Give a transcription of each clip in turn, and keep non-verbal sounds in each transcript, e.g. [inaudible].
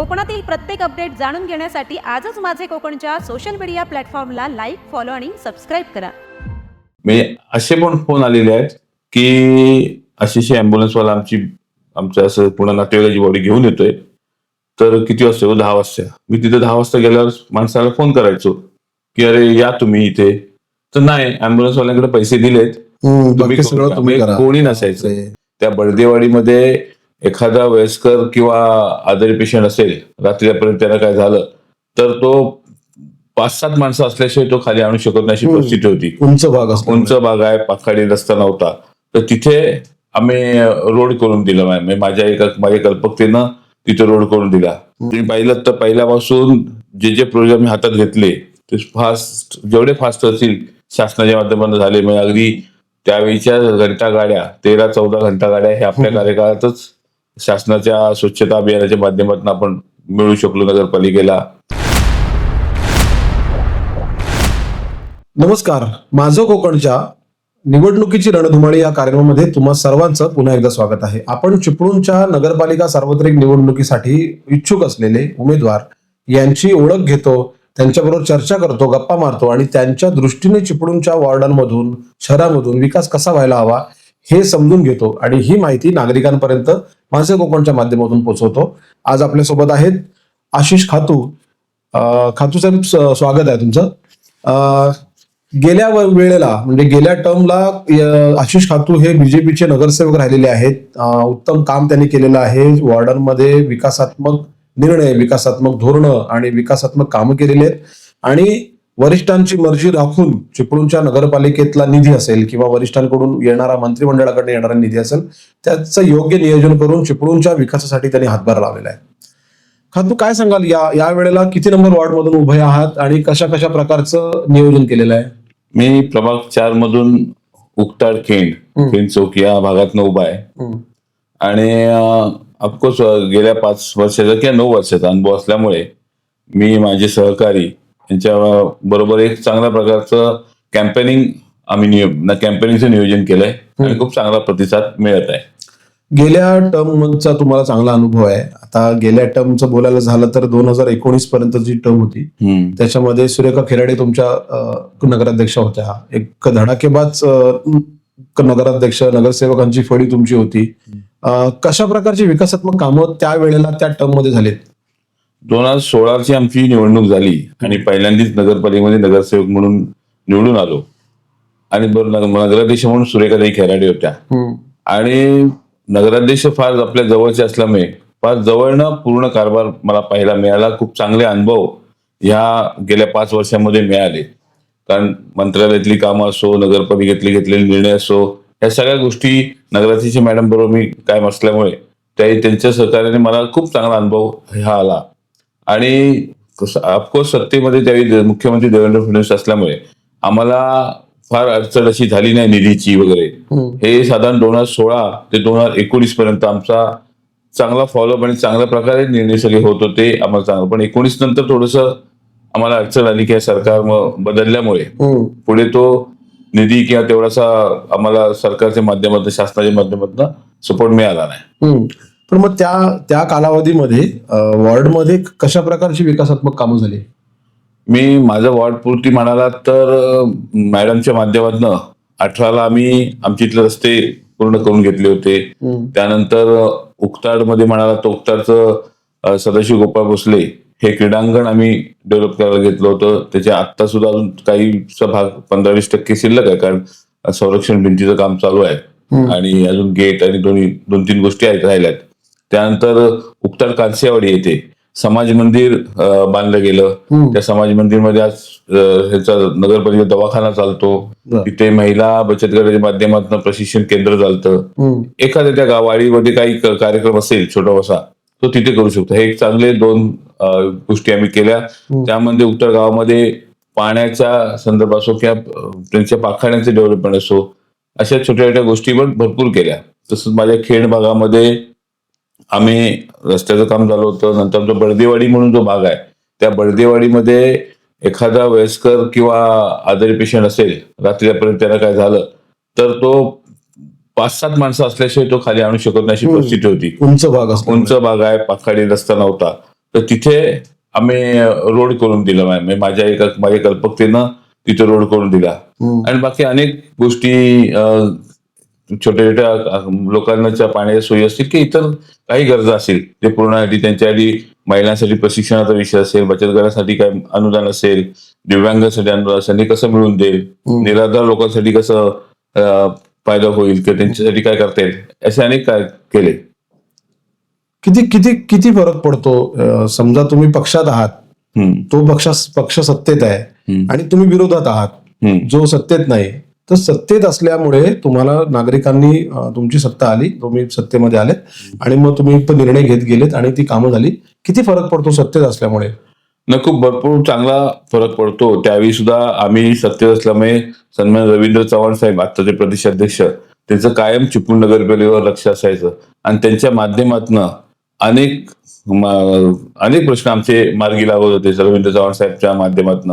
कोकणातील प्रत्येक अपडेट जाणून घेण्यासाठी आजच माझे कोकणच्या सोशल मीडिया प्लॅटफॉर्मला लाईक फॉलो आणि सबस्क्राईब करा. म्हणजे असे पण फोन आलेले आहेत की अशी अँब्युलन्सवाला आमची आमच्या असं पूर्ण नातेवाईकाची बॉडी घेऊन येतोय. तर किती वाजता? येऊ दहा वाजता. मी तिथे दहा वाजता गेल्यावर माणसाला फोन करायचो की अरे या तुम्ही इथे. तर नाही अँब्युलन्सवाल्यांकडे पैसे दिलेत. तुम्ही कोणी नसायचं. त्या बर्देवाडीमध्ये एखादा वयस्कर किंवा आजारी पेशंट असेल रात्रीपर्यंत त्याला काय झालं तर तो पाच सात माणसं असल्याशिवाय तो खाली आणू शकत नाही अशी. परिस्थिती होती. उंच भाग उंच भाग आहे पाखाडी रस्ता नव्हता. तर तिथे आम्ही रोड करून दिला म्हणजे माझ्या एका माझ्या कल्पकतेनं तिथे रोड करून दिला. तुम्ही पाहिलं तर पहिल्यापासून जे जे प्रोजेक्ट मी हातात घेतले ते फास्ट जेवढे फास्ट असतील शासनाच्या माध्यमातून झाले. म्हणजे अगदी त्यावेळीच्या घंटा गाड्या तेरा चौदा घंटा गाड्या हे आपल्या कार्यकाळातच शासनाच्या स्वच्छता अभियानाच्या माध्यमातून आपण मिळू शकलो नगरपालिकेला. नमस्कार. माझं कोकणच्या निवडणुकीची रणधुमाळी या कार्यक्रमामध्ये तुम्हा सर्वांचं पुन्हा एकदा स्वागत आहे. आपण चिपळूणच्या नगरपालिका सार्वत्रिक निवडणुकीसाठी इच्छुक असलेले उमेदवार यांची ओळख घेतो त्यांच्याबरोबर चर्चा करतो गप्पा मारतो आणि त्यांच्या दृष्टीने चिपळूणच्या वॉर्डांमधून शहरामधून विकास कसा व्हायला हवा हे समजून घेतो. आणि ही माहिती नागरिकांपर्यंत मासे कोकणच्या माध्यमातून पोहोचवतो आज आपल्यासोबत आहेत आशिष खातू. खातू साहेब स- स्वागत आहे तुमचं. गेल्या व- वेळेला म्हणजे गेल्या टर्मला आशिष खातू हे बीजेपीचे नगरसेवक राहिलेले आहेत. उत्तम काम त्यांनी केलेलं आहे. वॉर्डनमध्ये विकासात्मक निर्णय विकासात्मक धोरणं आणि विकासात्मक कामं केलेली आहेत. आणि वरिष्ठांची मर्जी राखून चिपळूणच्या नगरपालिकेतला निधी असेल किंवा वरिष्ठांकडून येणारा मंत्रिमंडळाकडून येणारा निधी असेल त्याचं योग्य नियोजन करून चिपळूणच्या विकासासाठी त्यांनी हातभार लावलेला आहे. खातू काय सांगाल? या या वेळेला किती नंबर वॉर्ड मधून उभे आहात आणि कशा कशा प्रकारचं नियोजन केलेलं आहे? मी प्रभाग चार मधून उक्ताड खेंड. खेंड चौक या भागात उभा आहे. आणि ऑफकोर्स गेल्या पाच वर्षाचा किंवा नऊ वर्षाचा अनुभव असल्यामुळे मी माझे सहकारी यांच्या बरोबर एक चांगल्या प्रकारचं कॅम्पेनिंग आम्ही कॅम्पेनिंगचं नियोजन केलंय आणि खूप चांगला प्रतिसाद मिळत आहे. गेल्या टर्मचा तुम्हाला चांगला अनुभव आहे. आता गेल्या टर्मचं बोलायला झालं तर दोन हजार एकोणीस पर्यंत जी टर्म होती. त्याच्यामध्ये सुरेखा खेराडे तुमच्या नगराध्यक्ष होत्या. एक धडाकेबाज नगराध्यक्ष नगरसेवकांची फळी तुमची होती. कशा प्रकारची विकासात्मक कामं त्या वेळेला त्या टर्ममध्ये झालीत? दोन हजार सोळाची आमची निवडणूक झाली आणि पहिल्यांदाच नगरपालिकेमध्ये नगरसेवक म्हणून निवडून आलो. आणि नगराध्यक्ष म्हणून सुरेखाताई खेराडे होत्या. आणि नगराध्यक्ष फार आपल्या जवळचे असल्यामुळे फार जवळनं पूर्ण कारभार मला पाहायला मिळाला. खूप चांगले अनुभव ह्या गेल्या पाच वर्षामध्ये मिळाले. कारण मंत्रालयातली कामं असो नगरपालिकेतले घेतलेले निर्णय असो या सगळ्या गोष्टी नगराध्यक्ष मॅडम बरोबर मी कायम असल्यामुळे त्याही त्यांच्या सहकार्याने मला खूप चांगला अनुभव हा आला. आणि ऑफकोर्स सत्तेमध्ये त्यावेळी मुख्यमंत्री देवेंद्र फडणवीस असल्यामुळे आम्हाला फार अडचण अशी झाली नाही निधीची वगैरे. हे साधारण दोन हजार सोळा ते दोन हजार एकोणीस पर्यंत आमचा चांगला फॉलोअप आणि चांगल्या प्रकारे निर्णय सगळे होत होते आम्हाला चांगलं. पण एकोणीस नंतर थोडस आम्हाला अडचण आली की सरकार बदलल्यामुळे पुढे तो निधी किंवा तेवढासा आम्हाला सरकारच्या माध्यमातून शासनाच्या माध्यमातून सपोर्ट मिळाला नाही. पण मग त्या त्या कालावधीमध्ये वॉर्डमध्ये कशा प्रकारची विकासात्मक कामं झाली? मी माझं वॉर्ड पूर्ती म्हणाला तर मॅडमच्या माध्यमातून अठराला आम्ही आमच्या इथले रस्ते पूर्ण करून घेतले होते. त्यानंतर उक्ताडमध्ये म्हणाला तर उक्ताडचं सदाशिव गोपाळ भोसले हे क्रीडांगण आम्ही डेव्हलप करायला घेतलं होतं. त्याच्या आत्ता सुद्धा अजून काहीचा भाग पंधरा वीस टक्के शिल्लक आहे कारण संरक्षण भिंतीचं काम चालू आहे. आणि अजून गेट आणि दोन्ही दोन तीन गोष्टी आहेत राहिल्यात. त्यानंतर उक्ताड कांसेवाडी येथे समाज मंदिर बांधलं गेलं. त्या समाज मंदिरमध्ये आज अं, ह्याचा नगरपालिका दवाखाना चालतो. तिथे महिला बचत गटाच्या माध्यमातून प्रशिक्षण केंद्र चालतं. एखाद्या त्या गावाडीमध्ये काही कार्यक्रम असेल छोटा बसा तो तिथे करू शकतो. हे एक चांगले दोन गोष्टी आम्ही केल्या. त्यामध्ये उत्तर गावामध्ये पाण्याच्या संदर्भात असो किंवा त्यांच्या पाखाड्यांचे डेव्हलपमेंट असो अशा छोट्या छोट्या गोष्टी पण भरपूर केल्या. तसंच माझ्या खेड भागामध्ये आम्ही रस्त्याचं काम झालं होतं नंतर आमचा बळदेवाडी म्हणून जो भाग आहे त्या बळदेवाडीमध्ये एखादा वयस्कर किंवा आजारी पेशंट असेल रात्रीपर्यंत त्याला काय झालं तर तो पाच सात माणसं असल्याशिवाय तो खाली आणू शकत नाही अशी. परिस्थिती होती उंच भाग उंच भाग आहे पाखाडी रस्ता नव्हता तर तिथे आम्ही रोड करून दिला म्हणजे माझ्या एका माझ्या कल्पकतेनं तिथे रोड करून दिला. आणि बाकी अनेक गोष्टी छोट्या छोट्या अं, लोकांच्या पाण्याच्या सोयी असतील की इतर काही गरजा असतील. ते पूर्णसाठी त्यांच्यासाठी महिलांसाठी प्रशिक्षणाचा विषय असेल बचत गटासाठी काय अनुदान असेल दिव्यांगांसाठी अनुदान असेल कसं मिळून देईल. निराधार लोकांसाठी कसं फायदा होईल किंवा त्यांच्यासाठी काय करता येईल असे अनेक काय केले. किती किती किती फरक पडतो? समजा तुम्ही पक्षात आहात. तो पक्ष पक्ष सत्तेत आहे. आणि तुम्ही विरोधात आहात. जो सत्तेत नाही तर सत्तेत असल्यामुळे तुम्हाला नागरिकांनी तुमची सत्ता आली तुम्ही सत्तेमध्ये आलेत आणि मग तुम्ही तो निर्णय घेत गेलेत आणि ती कामं झाली. किती फरक पडतो सत्तेत असल्यामुळे? न खूप भरपूर चांगला फरक पडतो. त्यावेळी सुद्धा आम्ही सत्तेत असल्यामुळे सन्मान रवींद्र चव्हाण साहेब आत्ताचे प्रदेशाध्यक्ष त्यांचं कायम चिपळूण नगरपालिकेवर लक्ष असायचं. आणि त्यांच्या माध्यमातून अनेक अनेक प्रश्न आमचे मार्गी लागत होते रवींद्र चव्हाण साहेबच्या माध्यमातून.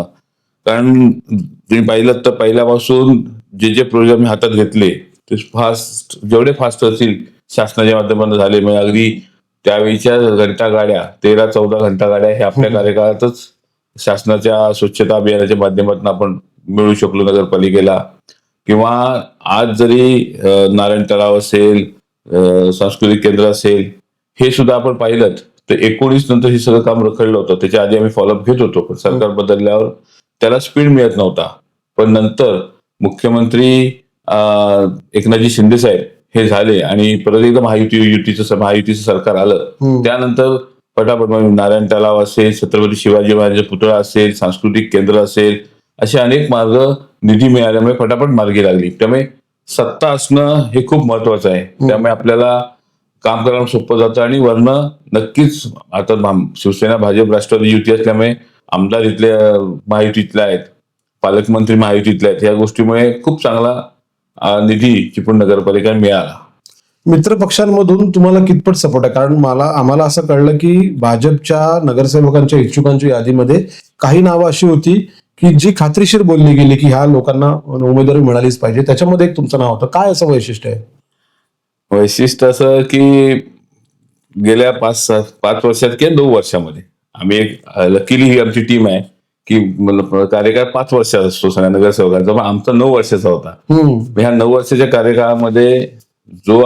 कारण तुम्ही पाहिलं तर पहिल्यापासून जे जे प्रोजेक्ट मी हातात घेतले ते फास्ट जेवढे फास्ट असतील शासनाच्या माध्यमातून झाले. म्हणजे अगदी त्यावेळीच्या घंटा गाड्या तेरा चौदा घंटा गाड्या हे आपल्या कार्यकाळातच शासनाच्या स्वच्छता अभियानाच्या माध्यमातून आपण मिळू शकलो नगरपालिकेला. किंवा आज जरी नारायण तलाव असेल सांस्कृतिक केंद्र असेल हे सुद्धा आपण पाहिलं तर एकोणीस नंतर हे सगळं काम रखडलं होतं. त्याच्या आधी आम्ही फॉलोअप घेत होतो. पण सरकार बदलल्यावर त्याला स्पीड मिळत नव्हता. पण नंतर मुख्यमंत्री एकनाथजी शिंदे साहेब हे झाले आणि परत एकदा महायुती युतीचं महायुतीचं सरकार आलं. त्यानंतर पटापट नारायण तलाव असेल छत्रपती शिवाजी महाराजांचा पुतळा असेल सांस्कृतिक केंद्र असेल असे अनेक मार्ग निधी मिळाल्यामुळे पटापट मार्गी लागली. त्यामुळे सत्ता असणं हे खूप महत्वाचं आहे. त्यामुळे आपल्याला काम करणं सोपं जातं आणि वरनं नक्कीच आता शिवसेना भाजप राष्ट्रवादी युती असल्यामुळे आमदार इथले अं, महायुतीतले आहेत. पालकमंत्री महायुतीतले आहेत. या गोष्टीमुळे खूप चांगला निधी चिपळूण नगरपालिका मिळाला. मित्र पक्षांमधून तुम्हाला कितपत सपोर्ट आहे? कारण मला आम्हाला असं कळलं की भाजपच्या नगरसेवकांच्या इच्छुकांच्या यादीमध्ये काही नावं अशी होती की जी खात्रीशीर बोलली गेली की ह्या लोकांना उमेदवारी मिळालीच पाहिजे. त्याच्यामध्ये एक तुमचं नाव होतं. काय असं वैशिष्ट्य आहे? वैशिष्ट्य असं की गेल्या पाच पाच वर्षात किंवा नऊ वर्षामध्ये आम्ही एक लकीली ही आमची टीम आहे. की कार्यकाळ पाच वर्षाचा असतो सगळ्या नगरसेवकांचा. पण आमचा नऊ वर्षाचा होता. ह्या नऊ वर्षाच्या कार्यकाळामध्ये जो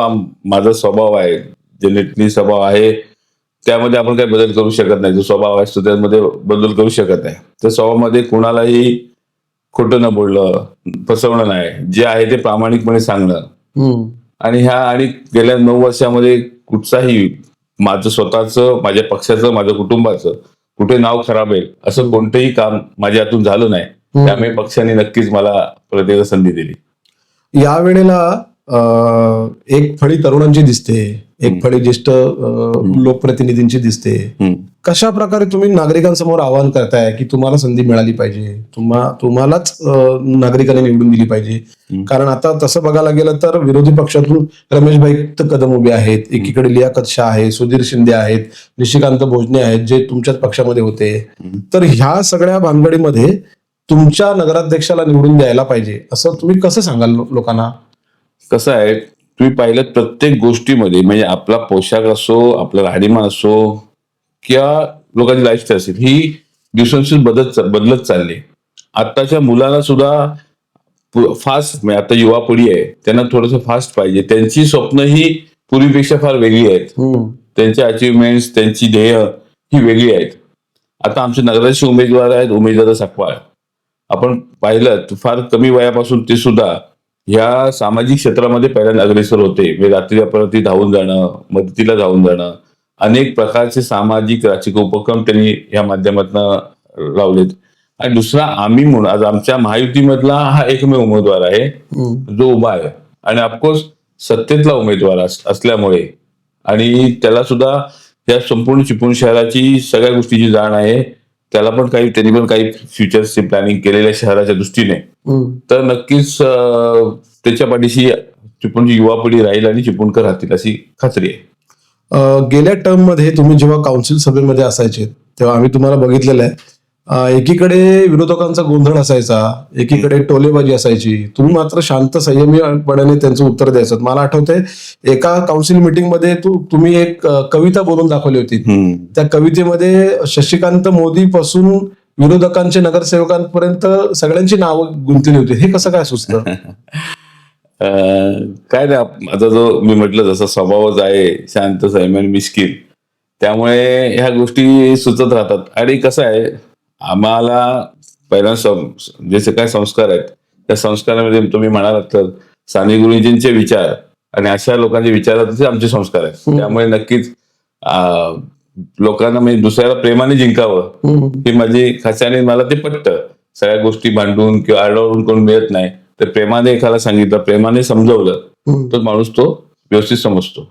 माझा स्वभाव आहे जेनेटली स्वभाव आहे त्यामध्ये आपण काही बदल करू शकत नाही. जो स्वभाव असतो त्यामध्ये बदल करू शकत नाही. त्या स्वभावामध्ये कोणालाही खोटं न बोललं फसवणं नाही. जे आहे ते प्रामाणिकपणे सांगणं. आणि ह्या आणि गेल्या नऊ वर्षामध्ये कुठचाही माझं स्वतःचं माझ्या पक्षाचं माझ्या कुटुंबाचं कुठे नाव खराब आहे असं कोणतंही काम माझ्या हातून झालं नाही. त्यामुळे पक्षाने नक्कीच मला प्रत्येक संधी दिली. या वेळेला एक फळी तरुणांची दिसते एक फळी ज्येष्ठ लोकप्रतिनिधींची दिसते. कशा प्रकारे तुम्ही नागरिकांसमोर आवाहन करताय की तुम्हाला संधी मिळाली पाहिजे? तुम्हा तुम्हालाच नागरिकांनी निवडून दिली पाहिजे? कारण आता तसं बघायला गेलं तर विरोधी पक्षातून रमेशभाई कदम उभे आहेत एकीकडे लियाकत शाह आहे सुधीर शिंदे आहेत निशिकांत भोजने आहेत जे तुमच्याच पक्षामध्ये होते. तर ह्या सगळ्या भानगडीमध्ये तुमच्या नगराध्यक्षाला निवडून द्यायला पाहिजे असं तुम्ही कसं सांगाल लोकांना? कसं आहे तुम्ही पाहिलं प्रत्येक गोष्टीमध्ये म्हणजे आपला पोशाख असो आपला राहणीमान असो किंवा लोकांची लाईफस्टाईल असेल. ही दिवसेंदिवस बदलत बदलत चालली. आत्ताच्या मुलांना सुद्धा फास्ट म्हणजे आता युवा पिढी आहे त्यांना थोडंसं फास्ट पाहिजे. त्यांची स्वप्न ही पूर्वीपेक्षा फार वेगळी आहेत. हम्म. त्यांचे अचिव्हमेंट्स त्यांची ध्येय ही वेगळी आहेत. आता आमचे नगराचे उमेदवार आहेत उमेदवार सकपाळ आपण पाहिलं फार कमी वयापासून ते सुद्धा ह्या सामाजिक क्षेत्रामध्ये पहिल्यांदा अग्रेसर होते. म्हणजे रात्री अपरात्री धावून जाणं मदतीला धावून जाणं अनेक प्रकारचे सामाजिक राजकीय उपक्रम त्यांनी या माध्यमातून लावलेत. आणि दुसरा आम्ही म्हणून आज आमच्या महायुतीमधला हा एकमेव उमेदवार आहे. जो उभा आहे. आणि ऑफकोर्स सत्तेतला उमेदवार अस- असल्यामुळे. आणि त्याला सुद्धा या संपूर्ण चिपळूण शहराची सगळ्या गोष्टीची जाण आहे. त्याला पण काही त्यांनी पण काही फ्युचर्सची प्लॅनिंग केलेल्या शहराच्या दृष्टीने. तर नक्कीच त्याच्या पाठीशी चिपळूणची युवा पिढी राहील आणि चिपळूणकर राहतील अशी खात्री आहे. गेल्या टर्ममध्ये तुम्ही जेव्हा काउन्सिल सभेमध्ये असायचे तेव्हा आम्ही तुम्हाला बघितलेलं आहे. एकीकडे विरोधकांचा गोंधळ असायचा एकीकडे टोलेबाजी असायची. तुम्ही मात्र शांत संयमीपणाने त्यांचं उत्तर द्यायचं. मला आठवतंय एका काउन्सिल मीटिंगमध्ये तू तुम्ही एक कविता बोलून दाखवली होती. त्या कवितेमध्ये शशिकांत मोदी पासून विरोधकांचे नगरसेवकांपर्यंत सगळ्यांची नावं गुंतली होती. हे कसं काय सुचतं? [laughs] काय नाही आप- आता जो मी म्हटलं जसा स्वभावच आहे शांत संयमी मिस्किल त्यामुळे ह्या गोष्टी सुचत राहतात आणि कसं आहे आम्हाला पहिला जे काय संस्कार आहेत त्या संस्कारामध्ये तुम्ही म्हणालात तर साने गुरुजींचे विचार आणि अशा लोकांचे विचारातच आमचे संस्कार आहेत. त्यामुळे नक्कीच लोकांना म्हणजे दुसऱ्याला प्रेमाने जिंकावं. ही माझी खास्याने मला ते पटतं सगळ्या गोष्टी भांडून किंवा आरडाओरडून कोण मिळत नाही तर प्रेमाने एखादा सांगितलं प्रेमाने समजवलं. तर माणूस तो व्यवस्थित समजतो.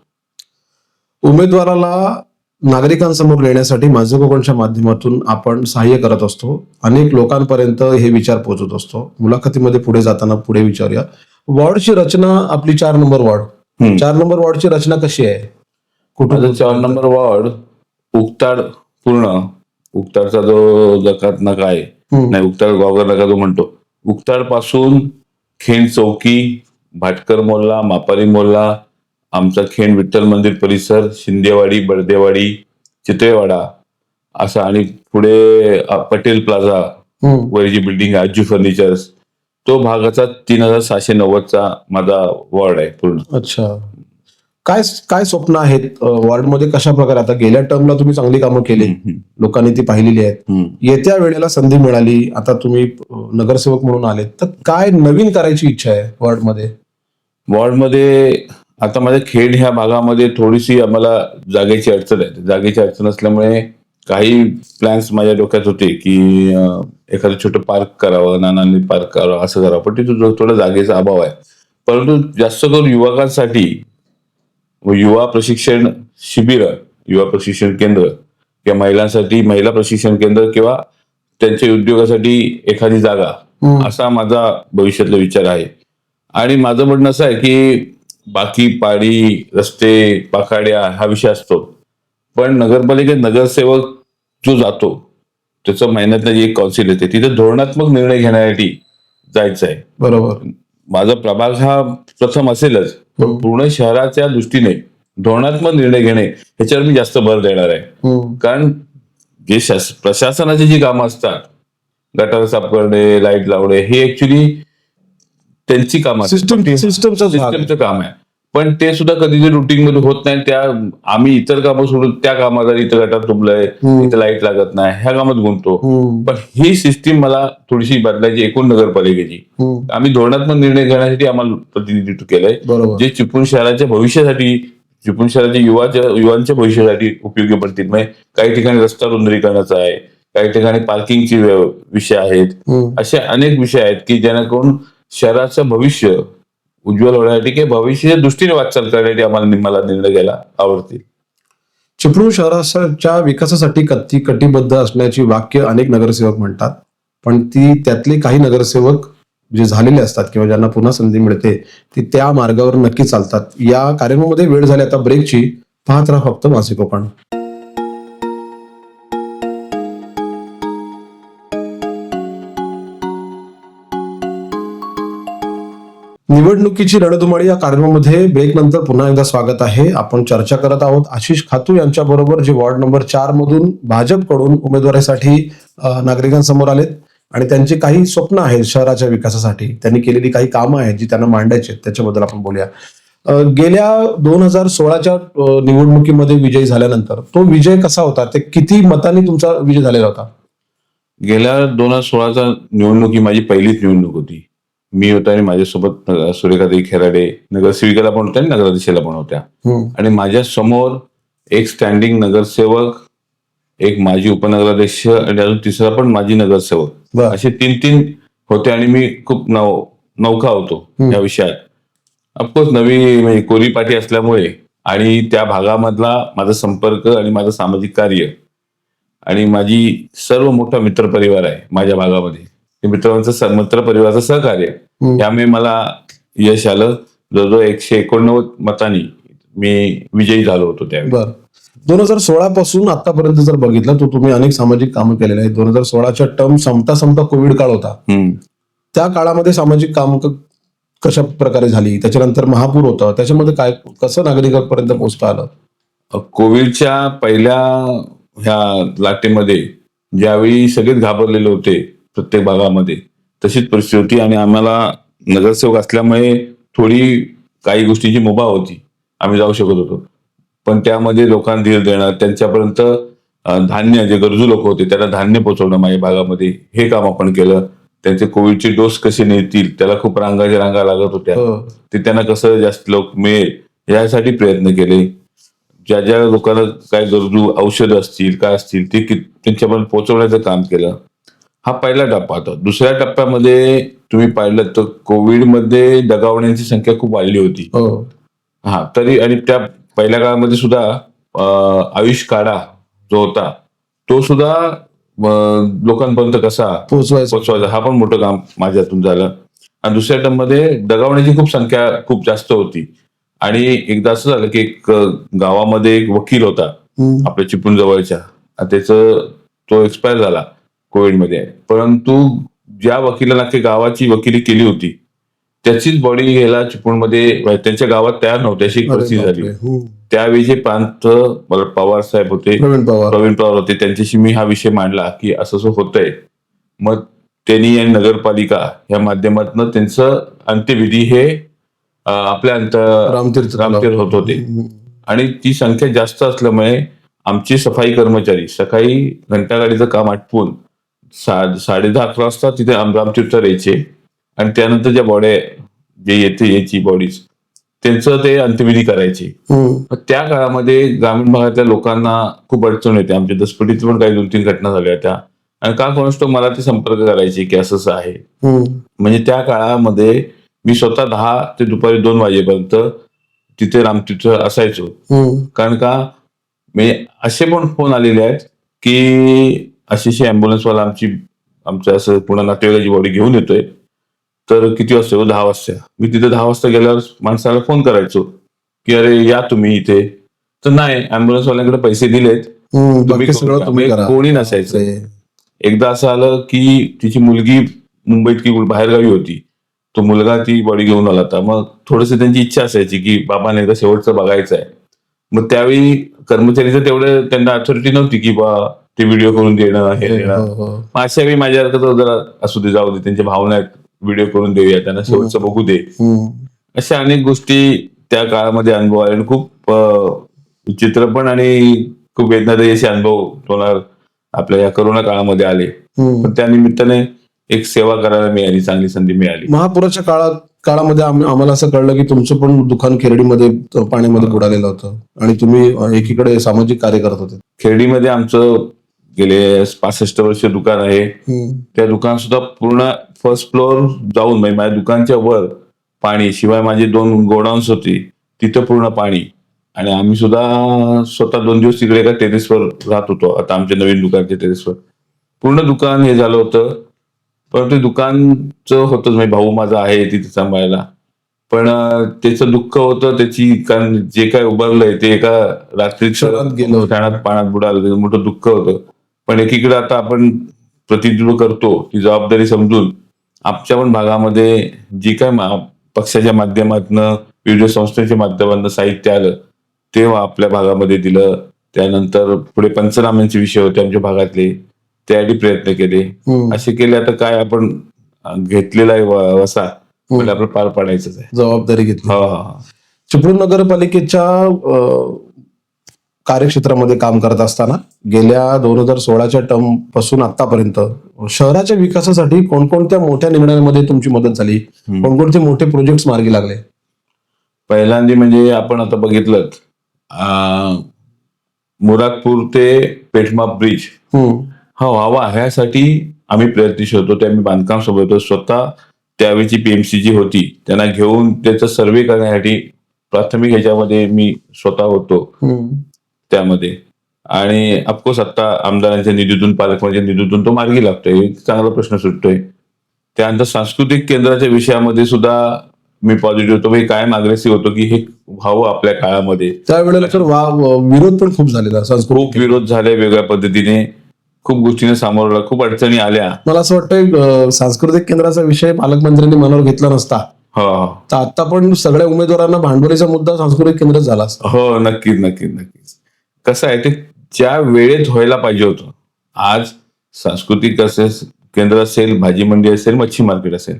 उमेदवाराला नागरिकांसमोर नेण्यासाठी माझं कोकणच्या माध्यमातून आपण सहाय्य करत असतो. अनेक लोकांपर्यंत हे विचार पोहोचत असतो. मुलाखतीमध्ये पुढे जाताना पुढे विचारूया. वॉर्डची रचना आपली चार नंबर वॉर्ड. चार नंबर वॉर्डची रचना कशी आहे? कुठं चार नंबर वॉर्ड उकताड पूर्ण. उकताडचा जो जकात नका आहे. नाही उकताड गॉगर नका जो म्हणतो? उकताडपासून खेंड चौकी भाटकर मोल्ला मापारी मोल्ला आमचा खेंड विठ्ठल मंदिर परिसर शिंदेवाडी बर्देवाडी चित्रेवाडा असा आणि पुढे पटेल प्लाझा. वर जी बिल्डिंग आहे अज्जू फर्निचर्स तो भागाचा तीन हजार सहाशे नव्वदचा माझा वॉर्ड आहे पूर्ण अच्छा काय काय स्वप्न आहेत वॉर्डमध्ये कशा प्रकारे? आता गेल्या टर्मला तुम्ही चांगली कामं केली. लोकांनी ती पाहिलेली आहेत. येत्या वेळेला संधी मिळाली. आता तुम्ही नगरसेवक म्हणून आले तर काय नवीन करायची इच्छा आहे वॉर्डमध्ये वॉर्डमध्ये आता माझ्या खेड ह्या भागामध्ये थोडीशी आम्हाला जागेची अडचण आहे. जागेची अडचण असल्यामुळे काही प्लॅन्स माझ्या डोक्यात होते की एखादं छोटं पार्क करावं नानांनी पार्क करावं असं करावं. पण तिथं थोडा जागेचा अभाव आहे. परंतु जास्त करून युवकांसाठी युवा प्रशिक्षण शिबिर युवा प्रशिक्षण केंद्र किंवा महिलांसाठी महिला प्रशिक्षण केंद्र किंवा त्यांच्या उद्योगासाठी एखादी जागा. असा माझा भविष्यातला विचार आहे. आणि माझं म्हणणं असं आहे की बाकी पाडी रस्ते पाखाड्या हा विषय असतो. पण नगरपालिकेत नगरसेवक जो जातो त्याचं महिन्यातलं जी एक कौन्सिल येते तिथे धोरणात्मक निर्णय घेण्यासाठी जायचं आहे. बरोबर. माझा प्रभाग हा प्रथम असेलच पण पूर्ण शहराच्या दृष्टीने धोरणात्मक निर्णय घेणे ह्याच्यावर मी जास्त भर देणार आहे. कारण जे शास- प्रशासनाची जी कामं असतात गटार साफ करणे लाइट लावणे हे ऍक्च्युली त्यांची कामं. सिस्टम. सिस्टमचं काम आहे पण ते सुद्धा कधी रुटीन मध्ये होत नाही त्या आम्ही इतर कामं सोडून त्या कामात इथं गटार तुंबलंय. इथं लाइट लागत नाही ह्या कामात गुंततो. पण ही सिस्टीम मला थोडीशी बदलायची एकूण नगरपालिकेची. आम्ही धोरणात्मक निर्णय घेण्यासाठी आम्हाला प्रतिनिधित्व केलंय जे चिपळूण शहराच्या भविष्यासाठी चिपळूण शहराच्या युवाच्या युवांच्या भविष्यासाठी उपयोगी पडतील म्हणजे काही ठिकाणी रस्ता रुंदरीकरणाचा आहे काही ठिकाणी पार्किंगचे विषय आहेत. असे अनेक विषय आहेत की जेणेकरून शहराचं भविष्य उज्ज्वल होण्यासाठी किंवा भविष्याच्या दृष्टीने वाटचाल करण्यासाठी आम्हाला मला निर्णय घ्यायला आवडतील. चिपळूण शहराच्या विकासासाठी कत्ती कटिबद्ध असण्याची वाक्य अनेक नगरसेवक म्हणतात. पण ती त्यातले काही नगरसेवक जे झालेले असतात किंवा ज्यांना पुन्हा संधी मिळते ती त्या मार्गावर नक्की चालतात. या कार्यक्रमामध्ये वेळ झाली आता ब्रेकची पाहत राहा फक्त मासिक कोकण निवडणुकीची रणधुमाळी या कार्यक्रमामध्ये ब्रेक नंतर पुन्हा एकदा स्वागत आहे. आपण चर्चा करत आहोत आशिष खातू यांच्या बरोबर जे वॉर्ड नंबर चार मधून भाजपकडून उमेदवारीसाठी नागरिकांसमोर आलेत. आणि त्यांची काही स्वप्न आहेत शहराच्या विकासासाठी. त्यांनी केलेली काही कामं आहेत जी त्यांना मांडायची आहेत. त्याच्याबद्दल आपण बोलूया. गेल्या दोन हजार सोळाच्या निवडणुकीमध्ये विजयी झाल्यानंतर तो विजय कसा होता? ते किती मतांनी तुमचा विजय झालेला होता? गेल्या दोन हजार सोळाच्या निवडणुकी माझी पहिलीच निवडणूक होती. मी होता आणि माझ्यासोबत सुरेखाताई खेराडे नगरसेविकाला पण होत्या आणि नगराध्यक्षाला पण होत्या. हम्म, आणि माझ्यासमोर एक स्टँडिंग नगरसेवक एक माजी उपनगराध्यक्ष आणि अजून तिसरा पण माजी नगरसेवक. असे तीन तीन होते आणि मी खूप नव नौका होतो. या विषयात. ऑफकोर्स नवी म्हणजे कोरी पाठी असल्यामुळे आणि त्या भागामधला माझा संपर्क आणि माझं सामाजिक कार्य आणि माझी सर्व मोठा मित्रपरिवार आहे माझ्या भागामध्ये. मित्रांचं स- मित्रपरिवाराचं सहकार्य. त्यामुळे मला यश आलं. जवळजवळ एकशे एकोणनव्वद मतांनी मी विजयी झालो होतो त्यावेळी. बर. दोन हजार सोळा पासून आतापर्यंत जर बघितलं तर तुम्ही अनेक सामाजिक कामं केलेले आहेत. दोन हजार सोळाच्या टर्म संपता संपता कोविड काळ होता. त्या काळामध्ये सामाजिक काम कशा प्रकारे झाली? त्याच्यानंतर महापूर होतं. त्याच्यामध्ये काय कसं नागरिकांपर्यंत पोहोचता आलं? कोविडच्या पहिल्या ह्या लाटेमध्ये ज्यावेळी सगळेच घाबरलेले होते प्रत्येक भागामध्ये. तशीच परिस्थिती होती आणि आम्हाला नगरसेवक असल्यामुळे थोडी काही गोष्टींची मुभा होती. आम्ही जाऊ शकत होतो. पण त्यामध्ये लोकांना धीर देणं त्यांच्यापर्यंत धान्य जे गरजू लोक होते त्यांना धान्य पोहोचवणं माझ्या भागामध्ये हे काम आपण केलं. त्यांचे कोविडचे डोस कसे नेतील त्याला खूप रांगाच्या रांगा लागत होत्या. हो. ते त्यांना कसं जास्त लोक मिळेल यासाठी प्रयत्न केले. ज्या ज्या लोकांना काय गरजू औषधं असतील काय असतील ते कि- त्यांच्यापर्यंत पोहोचवण्याचं काम केलं. हा पहिला टप्पा होता. दुसऱ्या टप्प्यामध्ये तुम्ही पाहिलं तर कोविडमध्ये दगावण्यांची संख्या खूप वाढली होती. हो. हा तरी आणि त्या पहिल्या काळामध्ये सुद्धा आयुष काढा जो होता तो सुद्धा लोकांपर्यंत कसा पोचवायचं हा पण मोठं काम माझ्यातून झालं. आणि दुसऱ्या टर्ममध्ये दगावण्याची खूप संख्या खूप जास्त होती. आणि एकदा असं झालं की एक गावामध्ये एक वकील होता. आपल्या चिपळूण जवळच्या त्याचं तो एक्सपायर झाला. कोविडमध्ये परंतु ज्या वकिलाला की गावाची वकिली केली होती त्याचीच बॉडी घ्यायला चिपळूणमध्ये त्यांच्या गावात तयार नव्हती अशी परिस्थिती झाली. हम्म. त्यावेळी जे प्रांत मला पवार साहेब होते प्रवीण पवार होते त्यांच्याशी मी हा विषय मांडला की असं असं होतंय मग त्यांनी आणि नगरपालिका या माध्यमातून त्यांचं अंत्यविधी हे आपल्या अंत रामतीर्थ. रामतीर्थ होत होते. आणि ती संख्या जास्त असल्यामुळे आमचे सफाई कर्मचारी सकाळी घंटागाडीचं काम आटपून साडे दहा अकरा वाजता तिथे आम- रामतीर्थ यायचे आणि त्यानंतर ज्या बॉड्या जे येते यायची बॉडीज त्यांचं ते अंत्यविधी करायचे. त्या काळामध्ये ग्रामीण भागातल्या लोकांना खूप अडचण येते आमच्या दसपटीत पण काही दोन तीन घटना झाल्या होत्या. आणि का कोणास मला ते संपर्क करायचे की असं आहे. म्हणजे त्या काळामध्ये मी स्वतः दहा ते दुपारी दोन वाजेपर्यंत तिथे रामतीर्थ असायचो. कारण का म्हणजे असे पण फोन आलेले आहेत की अशी अशी अँब्युलन्सवाला आमची आमच्या असं पूर्ण नातेवाईकाची बॉडी घेऊन येतोय. तर किती वाजता दहा वाजता. मी तिथे दहा वाजता गेल्यावर माणसाला फोन करायचो की अरे या तुम्ही इथे. तर नाही अँब्युलन्सवाल्यांकडे पैसे दिलेत. तुम्ही म्हणजे कोणी नसायचं. एकदा असं आलं की तिची मुलगी मुंबईत की बाहेरगावी होती. तो मुलगा ती बॉडी घेऊन आला होता. मग थोडस त्यांची इच्छा असायची की बाबाने एकदा शेवटचं बघायचं आहे मग त्यावेळी कर्मचारीचं तेवढं त्यांना अथॉरिटी नव्हती की बा ते व्हिडिओ करून देणं हे देणं हो, हो. वेळी माझ्यासारखं जरा असू दे जाऊ दे त्यांच्या भावना आहेत व्हिडिओ करून देऊया त्यांना शेवटचं बघू दे. अशा अनेक गोष्टी त्या काळामध्ये अनुभव आले आणि खूप विचित्र पण आणि खूप वेदनादायी असे अनुभव होणार आपल्या या करोना काळामध्ये आले. पण त्या निमित्ताने एक सेवा करायला मिळाली चांगली संधी मिळाली. महापुराच्या काळात काळामध्ये आम- आम्हाला असं कळलं की तुमचं पण दुकान खेरडीमध्ये पाण्यामध्ये बुडालेलं होतं. आणि तुम्ही एकीकडे सामाजिक कार्य करत होते. खेर्डीमध्ये आमचं गेले पासष्ट वर्ष दुकान आहे. त्या दुकान सुद्धा पूर्ण फर्स्ट फ्लोअर जाऊन म्हणजे माझ्या दुकानच्या वर पाणी शिवाय माझे दोन गोडाऊन्स होती तिथं पूर्ण पाणी. आणि आम्ही सुद्धा स्वतः दोन दिवस तिकडे एका टेरेसवर राहत होतो. आता आमच्या नवीन दुकानच्या टेरेसवर पूर्ण दुकान हे झालं होतं. पण ते दुकानचं होतंच म्हणजे भाऊ माझा आहे तिथे सांभाळायला. पण त्याचं दुःख होतं त्याची कारण जे काय उभारलंय ते एका. क्षणात पाण्यात बुडालं त्याचं मोठं दुःख होतं. पण एकीकडे आता आपण प्रतिनिधित्व करतो ती जबाबदारी समजून आमच्या पण भागामध्ये जी काय पक्षाच्या माध्यमातून विविध संस्थेच्या माध्यमातून साहित्य आलं ते आपल्या भागामध्ये दिलं. त्यानंतर पुढे पंचनाम्यांचे विषय होते आमच्या भागातले त्यासाठी प्रयत्न केले. असे केले आता काय आपण घेतलेला आहे वसा आपण पार पाडायचंच आहे. जबाबदारी घेतली. हा हा हा. चिपळूण नगरपालिकेच्या कार्यक्षेत्रामध्ये काम करत असताना गेल्या दोन हजार सोळाच्या टर्मपासून आतापर्यंत शहराच्या विकासासाठी कोणकोणत्या मोठ्या निर्णयांमध्ये तुमची मदत झाली? कोणकोणते मोठे प्रोजेक्ट मार्गी लागले? पहिल्यांदा म्हणजे आपण आता बघितलं मुरादपूर ते पेठमाप ब्रिज. हा व्हावा ह्यासाठी आम्ही प्रयत्नशील होतो. ते आम्ही बांधकाम सोबत स्वतः त्यावेळीची पीएमसी जी होती त्यांना घेऊन त्याचा सर्वे करण्यासाठी प्राथमिक ह्याच्यामध्ये मी स्वतः होतो. त्यामध्ये. आणि ऑफकोर्स आता आमदारांच्या निधीतून पालकमंत्र्यांच्या निधीतून तो मार्गी लागतोय. एक चांगला प्रश्न सुटतोय. त्यानंतर सांस्कृतिक केंद्राच्या विषयामध्ये सुद्धा मी पॉझिटिव्ह होतो. कायम अग्रेसिव्ह होतो की हे व्हावं आपल्या काळामध्ये. त्यावेळेला तर विरोध पण खूप झालेला खूप विरोध झाले वेगळ्या पद्धतीने. खूप गोष्टीने सामोरं गेलं, खूप अडचणी आल्या. मला असं वाटतं सांस्कृतिक केंद्राचा विषय पालकमंत्र्यांनी मनावर घेतला नसता. हो. तर आता पण सगळ्या उमेदवारांना भांडवलीचा मुद्दा सांस्कृतिक केंद्र झाला असता. हो नक्कीच नक्कीच नक्कीच. कसं आहे ते ज्या वेळेत व्हायला पाहिजे होतं आज सांस्कृतिक असेल केंद्र असेल भाजी मंडी असेल मच्छी मार्केट असेल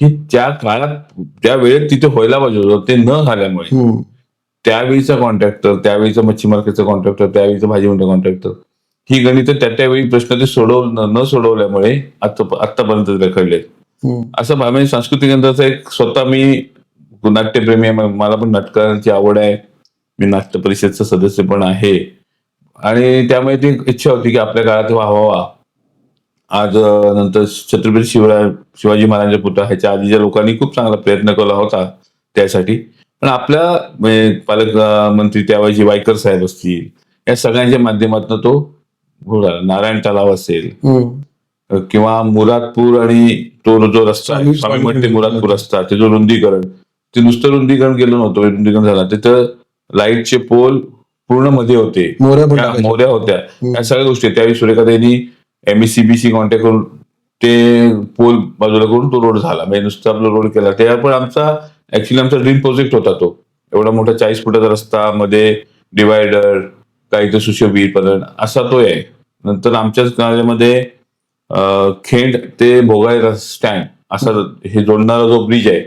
हे त्या काळात त्या वेळेत तिथे व्हायला पाहिजे होतं ते न झाल्यामुळे. त्यावेळीचा कॉन्ट्रॅक्टर त्यावेळीचा मच्छी मार्केटचा कॉन्ट्रॅक्टर त्यावेळीचा भाजी मंडी कॉन्ट्रॅक्टर ही गणित त्या त्यावेळी प्रश्न ते सोडव न सोडवल्यामुळे आता आतापर्यंत रखडले हम्म. असं म्हणजे सांस्कृतिक केंद्राचा एक स्वतः मी नाट्यप्रेमी आहे मला पण नाटकाची आवड आहे मी नाट्य परिषदचं सदस्य पण आहे. आणि त्यामुळे ती इच्छा होती की आपल्या काळात व्हावा. आज नंतर छत्रपती शिवराय शिवाजी महाराजांच्या पुतळा ह्याच्या आधीच्या लोकांनी खूप चांगला प्रयत्न केला होता त्यासाठी पण आपल्या म्हणजे पालक अं, मंत्री त्यावेळेचे वायकर साहेब असतील या सगळ्यांच्या माध्यमातून तो घोडा नारायण तलाव असेल. किंवा मुरादपूर आणि तो जो रस्ता मुरादपूर रस्ता ते जो रुंदीकरण ते नुसतं रुंदीकरण केलं नव्हतं रुंदीकरण झालं. तिथं लाईटचे पोल पूर्णमध्ये होते. मोऱ्या त्या होत्या. या सगळ्या गोष्टी त्यावेळी सुरेखाताईंनी एमएससीबीसी कॉन्टॅक्ट करून ते पोल बाजूला करून तो रोड झाला. म्हणजे नुसतं आपला रोड केला. त्यावर पण आमचा ऍक्च्युली आमचा ड्रीम प्रोजेक्ट होता तो. एवढा मोठा चाळीस फुटाचा रस्ता मध्ये डिवायडर काही तर सुशोभित पदन असा तो आहे. नंतर आमच्याच अं, खेड ते भोगाई स्टँड असा हे जोडणारा जो ब्रिज आहे.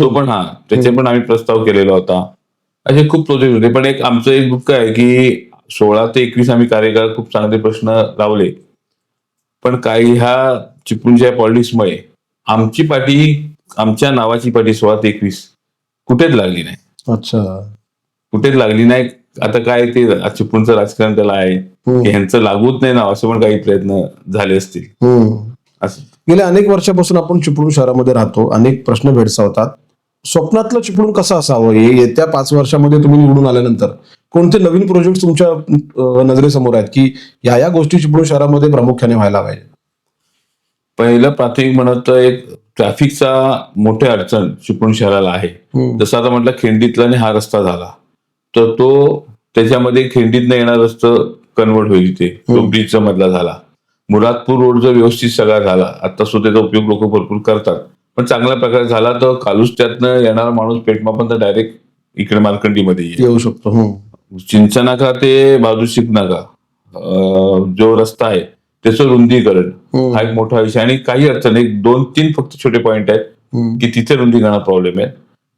तो पण हा. त्याचे पण आम्ही प्रस्ताव केलेला होता. असे खूप प्रोजेक्ट होते. पण एक आमचं एक दुःख आहे की सोळा ते एकवीस आम्ही कार्यकाळ खूप चांगले प्रश्न लावले. पण काही ह्या चिपळूणच्या पॉलिटिक्समुळे आमची पाठी आमच्या नावाची पाठी सोळा ते एकवीस कुठेच लागली नाही. अच्छा. कुठेच लागली नाही. आता काय ते चिपळूणचं राजकारण त्याला आहे. की ह्यांचं लागूच नाही नाव असे पण काही प्रयत्न झाले असतील. हम्म. असं. गेल्या अनेक वर्षापासून आपण चिपळूण शहरामध्ये राहतो. अनेक प्रश्न भेडसावतात. स्वप्नातलं चिपळूण कसं असावं? हे येत्या पाच वर्षामध्ये तुम्ही निवडून आल्यानंतर कोणते नवीन प्रोजेक्ट तुमच्या नजरेसमोर आहेत की या या गोष्टी चिपळूण शहरामध्ये प्रामुख्याने व्हायला पाहिजे? पहिलं प्राथमिक म्हणत एक ट्रॅफिकचा मोठी अडचण चिपळूण शहराला आहे. जसं आता म्हटलं खिंडीतला हा रस्ता झाला. तर तो त्याच्यामध्ये खिंडीतनं येणार रस्ता कन्वर्ट होईल तो हम्म. ब्रिजचा मधला झाला. मुरादपूर रोड जर व्यवस्थित सगळा झाला. आता सुद्धा त्याचा उपयोग लोक भरपूर करतात. पण चांगल्या प्रकारे झाला तर कालूस त्यातनं येणारा माणूस पेटमा तर डायरेक्ट इकडे मालकंडीमध्ये येईल. येऊ शकतो हम्म. चिंचनाका ते बाजूशिक नाका जो रस्ता आहे त्याचं रुंदीकरण हम्म. हा एक मोठा विषय. आणि काही अडचण एक दोन तीन फक्त छोटे पॉईंट आहेत हम्म. की तिथे रुंदीकरण प्रॉब्लेम आहे.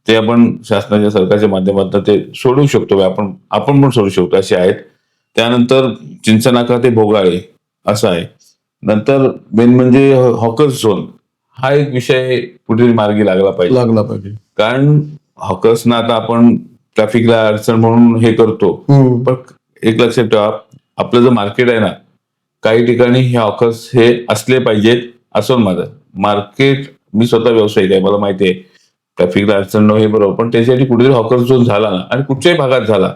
ते आपण शासनाच्या सरकारच्या माध्यमातून ते सोडवू शकतो. आपण आपण पण सोडू शकतो. असे आहेत. त्यानंतर चिंचनाका ते भोगाळे असं आहे. नंतर मेन म्हणजे हॉकर्स झोन हा एक विषय कुठेतरी मार्गी लागला पाहिजे. लागला पाहिजे. कारण हॉकर्सना आता आपण ट्रॅफिकला अडचण म्हणून हे करतो. पण एक लक्षात ठेवा आपलं जे मार्केट आहे ना काही ठिकाणी हे हॉकर्स हे असले पाहिजेत असं माझं मार्केट मी स्वतः व्यावसायिक आहे मला माहिती आहे ट्रॅफिकला अडचण न हे बरोबर पण त्याच्यासाठी कुठेतरी हॉकर झोन झाला ना आणि कुठच्याही भागात झाला.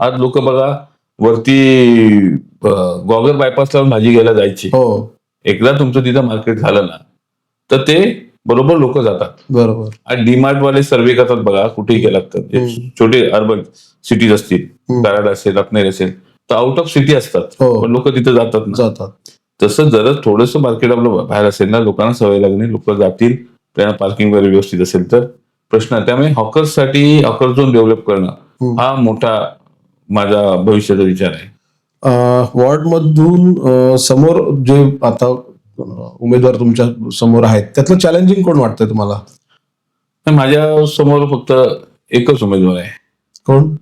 आज लोक बघा वरती अं, गॉगल बायपास लावून भाजी घ्यायला जायची. हो. एकदा तुमचं तिथं मार्केट झालं ना तर ते बरोबर लोक जातात बरोबर आणि डीमार्ट वाले सर्वे करतात बघा कुठेही गेलात तर. छोटे अर्बन सिटीज असतील. कराड असेल रत्नागिरी असेल तर आउट ऑफ सिटी असतात हो. पण लोक तिथे जातात जातात तसं जर थोडंसं मार्केट आपलं बाहेर असेल ना लोकांना सवय लागणे लोक जातील त्यांना पार्किंग वगैरे व्यवस्थित असेल तर प्रश्न आहे. त्यामुळे हॉकर्ससाठी हॉकर झोन डेव्हलप करणं. हा मोठा माझा भविष्याचा विचार आहे वॉर्ड मधून समोर जे आता उमेदवार तुमच्यासमोर आहेत. त्यातलं चॅलेंजिंग कोण वाटतंय तुम्हाला? माझ्यासमोर फक्त एकच उमेदवार आहे. कोण?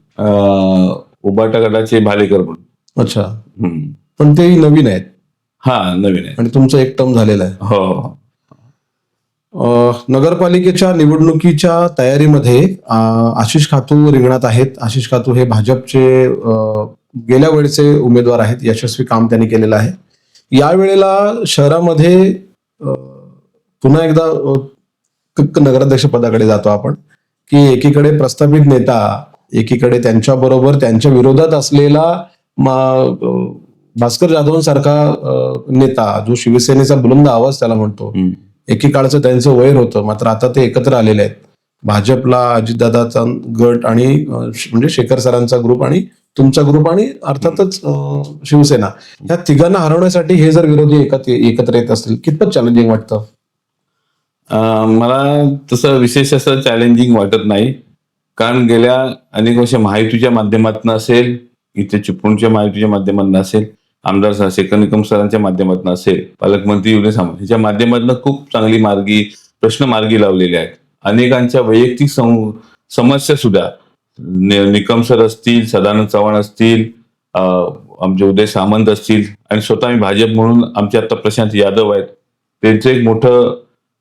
उबाटा गटाचे भालेकर म्हणून अच्छा. पण ते नवीन आहेत. हा नवीन आहे आणि तुमचं एक टर्म झालेलं आहे. हो. नगरपालिकेच्या निवडणुकीच्या तयारीमध्ये आशिष खातू रिंगणात आहेत. आशिष खातू हे भाजपचे गेल्या वेळेचे उमेदवार आहेत. यशस्वी काम त्यांनी केलेलं आहे. यावेळेला शहरामध्ये पुन्हा एकदा नगराध्यक्ष पदाकडे जातो आपण की एकीकडे प्रस्थापित नेता एकीकडे त्यांच्या बरोबर त्यांच्या विरोधात असलेला भास्कर जाधवांसारखा नेता जो शिवसेनेचा बुलंद आवाज त्याला म्हणतो. एकेकाळचं त्यांचं वैर होतं मात्र आता ते एकत्र आलेले आहेत भाजपला अजितदादाचा गट आणि म्हणजे शेखर सरांचा ग्रुप आणि तुमचा ग्रुप आणि अर्थातच शिवसेना या तिघांना हरवण्यासाठी हे जर विरोधी एकत्र येत असतील कितपत चॅलेंजिंग वाटतं? मला तसं विशेष असं चॅलेंजिंग वाटत नाही. कारण गेल्या अनेक वर्ष महायुतीच्या माध्यमातून असेल इथे चिपळूणच्या महायुतीच्या माध्यमातून असेल आमदार सा- शेखर निकम सरांच्या माध्यमातून असेल पालकमंत्री युने सामंत ह्याच्या माध्यमातून खूप चांगली मार्गी प्रश्न मार्गी लावलेले आहेत. अनेकांच्या वैयक्तिक समस्या सुद्धा निकम सर असतील सदानंद चव्हाण असतील आमचे उदय सामंत असतील आणि स्वतः मी भाजप म्हणून आमचे आता प्रशांत यादव आहेत. त्यांचं एक मोठं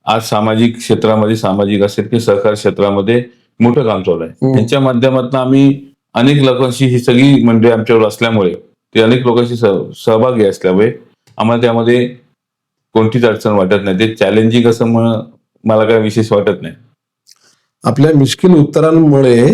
आज सामाजिक क्षेत्रामध्ये सामाजिक असेल की सहकार क्षेत्रामध्ये मोठं काम चालू आहे. त्यांच्या माध्यमातून आम्ही अनेक लोकांशी ही सगळी मंडळी आमच्यावर असल्यामुळे ते अनेक लोकांशी सह- सहभागी असल्यामुळे आम्हाला त्यामध्ये कोणतीच अडचण वाटत नाही. ते चॅलेंजिंग असं मला काय विशेष वाटत नाही. आपल्या मिश्किल उत्तरांमुळे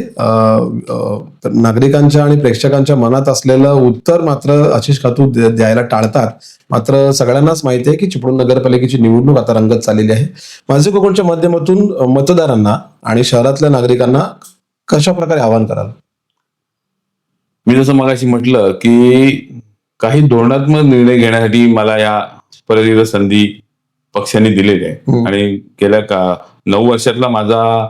नागरिकांच्या आणि प्रेक्षकांच्या मनात असलेलं उत्तर मात्र आशिष खातू द्या- द्यायला टाळतात. मात्र सगळ्यांनाच माहिती आहे की चिपळूण नगरपालिकेची निवडणूक आता रंगत चाललेली आहे. माझे कोकणच्या माध्यमातून मतदारांना आणि शहरातल्या नागरिकांना कशा प्रकारे आवाहन कराल? मी जसं मगाशी म्हटलं की काही धोरणात्मक निर्णय घेण्यासाठी मला या परत संधी पक्षांनी दिलेली आहे. आणि गेल्या का नऊ वर्षातला माझा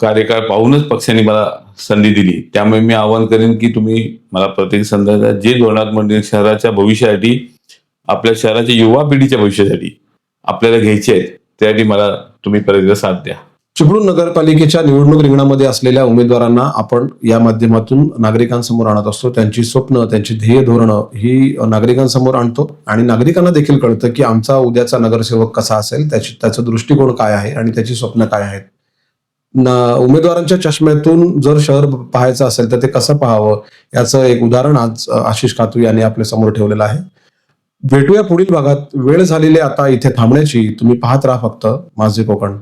कार्यकाळ पाहूनच पक्षांनी मला संधी दिली. त्यामुळे मी आवाहन करेन की तुम्ही मला प्रत्येक संदर्भात जे धोरणात्मक निर्णय शहराच्या भविष्यासाठी आपल्या शहराच्या युवा पिढीच्या भविष्यासाठी आपल्याला घ्यायचे आहेत त्यासाठी मला तुम्ही परत साथ द्या. चिपळूण नगरपालिकेच्या निवडणूक रिंगणामध्ये असलेल्या उमेदवारांना आपण या माध्यमातून नागरिकांसमोर आणत असतो. त्यांची स्वप्न त्यांची ध्येय धोरणं ही नागरिकांसमोर आणतो. आणि नागरिकांना देखील कळतं की आमचा उद्याचा नगरसेवक कसा असेल त्याची त्याचा दृष्टिकोन काय आहे आणि त्याची स्वप्न काय आहेत. उमेदवारांच्या चष्म्यातून जर शहर पाहायचं असेल तर ते कसं पाहावं? याचं एक उदाहरण आज आशिष खातू यांनी आपल्यासमोर ठेवलेलं आहे. भेटूया पुढील भागात. वेळ झालेली आता इथे थांबण्याची. तुम्ही पाहत राहा फक्त. माझे कोकण.